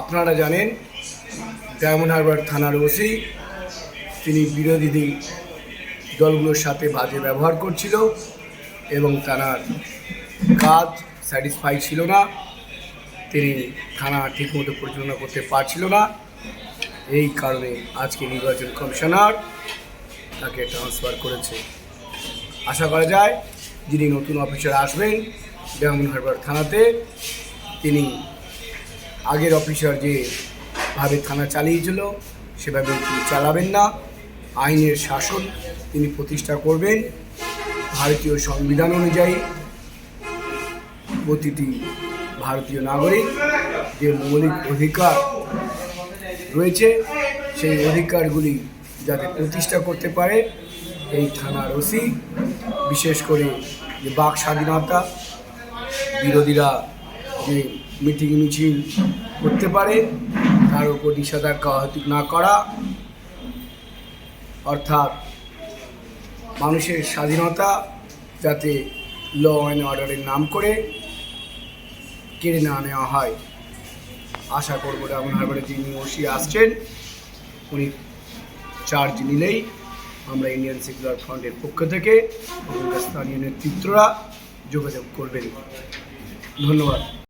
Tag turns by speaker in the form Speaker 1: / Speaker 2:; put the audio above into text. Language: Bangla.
Speaker 1: আপনারা জানেন, ডায়মন্ড হারবার থানার ওসি, তিনি বিরোধী দলগুলোর সাথে বাজে ব্যবহার করছিল এবং তার কাজ স্যাটিসফাই ছিল না। তিনি থানা ঠিকমতো পরিচালনা করতে পারছিল না। এই কারণে আজকে নির্বাচন কমিশনার তাকে ট্রান্সফার করেছে। আশা করা যায়, যিনি নতুন অফিসার আসবেন ডায়মন্ড হারবার থানাতে, তিনি আগের অফিসার যে ভাবে থানা চালিয়েছিল, সেভাবে তিনি চালাবেন না। আইনের শাসন তিনি প্রতিষ্ঠা করবেন। ভারতীয় সংবিধান অনুযায়ী প্রতিটি ভারতীয় নাগরিক যে মৌলিক অধিকার রয়েছে, সেই অধিকারগুলি যাতে প্রতিষ্ঠা করতে পারে, এই থানার ওসি, বিশেষ করে যে বাক স্বাধীনতা বিরোধীরা যে মিটিং মিছিল করতে পারে, তার উপর নিষেধাজ্ঞা হয়তো না করা। অর্থাৎ মানুষের স্বাধীনতা যাতে ল অ্যান্ড অর্ডারের নাম করে কেড়ে না নেওয়া হয়। আশা করব রামন হারবারে যিনি ওসি আসছেন, উনি চার্জ নিলেই আমরা ইন্ডিয়ান সেকুলার ফ্রন্টের পক্ষ থেকে স্থানীয় নেতৃত্বরা যোগাযোগ করবেন। ধন্যবাদ।